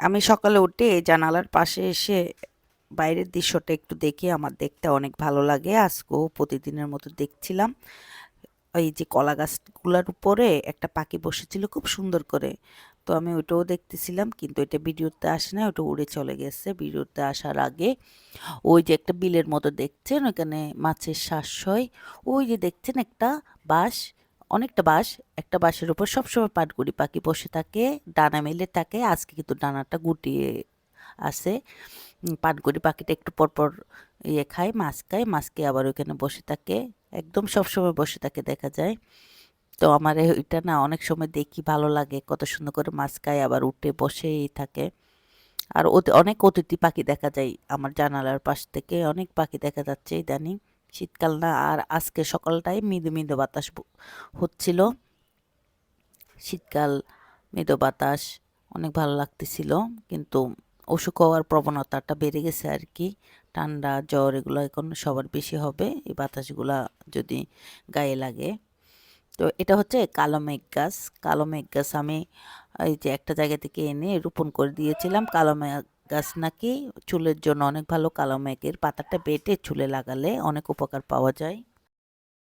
আমি সকালে উঠে জানালার পাশে এসে বাইরের দৃশ্যটা একটু দেখে। আমার দেখতে অনেক ভালো লাগে। আজকেও প্রতিদিনের মতো দেখছিলাম। ওই যে কলা গাছগুলোর উপরে একটা পাখি বসেছিল খুব সুন্দর করে। তো আমি ওইটাও দেখতেছিলাম, কিন্তু এটা ভিডিওতে আসে না ওটা উড়ে চলে গেছে। ভিডিওতে আসার আগে ওই যে একটা বিলের মতো দেখছেন, ওইখানে মাছের শ্বাস হয়। ওই যে দেখছেন একটা বাঁশ অনেকটা বাঁশ, একটা বাঁশের উপর সবসময় পাটগুড়ি পাখি বসে থাকে, ডানা মেলে থাকে। আজকে কিন্তু ডানাটা গুটিয়ে আছে। পাটগুড়ি পাখিটা একটু পরপর ইয়ে খায়, মাছ খায় মাছকে আবার ওইখানে বসে থাকে। একদম সবসময় বসে থাকে দেখা যায়। তো আমার ওইটা না অনেক সময় দেখি ভালো লাগে, কত সুন্দর করে মাছ খায়, আবার উঠে বসেই থাকে। আর অনেক অতিথি পাখি দেখা যায় আমার জানালার পাশ থেকে, অনেক পাখি দেখা যাচ্ছে ইদানিং। শীতকাল না, আর আজকে সকালটাই মৃদু মৃদু বাতাস হচ্ছিল। শীতকাল, মৃদু বাতাস, অনেক ভালো লাগতেছিল, কিন্তু অসুখ হওয়ার প্রবণতাটা বেড়ে গেছে আর কি। ঠান্ডা, জ্বর, এগুলো এখন সবার বেশি হবে, এই বাতাসগুলা যদি গায়ে লাগে। তো এটা হচ্ছে কালো মেঘ গাছ। কালো মেঘ গাছ আমি, এই যে একটা জায়গা থেকে এনে রোপণ করে দিয়েছিলাম। কালো মেঘ গাছ নাকি চুলের জন্য অনেক ভালো কালো মেঘের পাতাটা বেটে চুলে লাগালে অনেক উপকার পাওয়া যায়।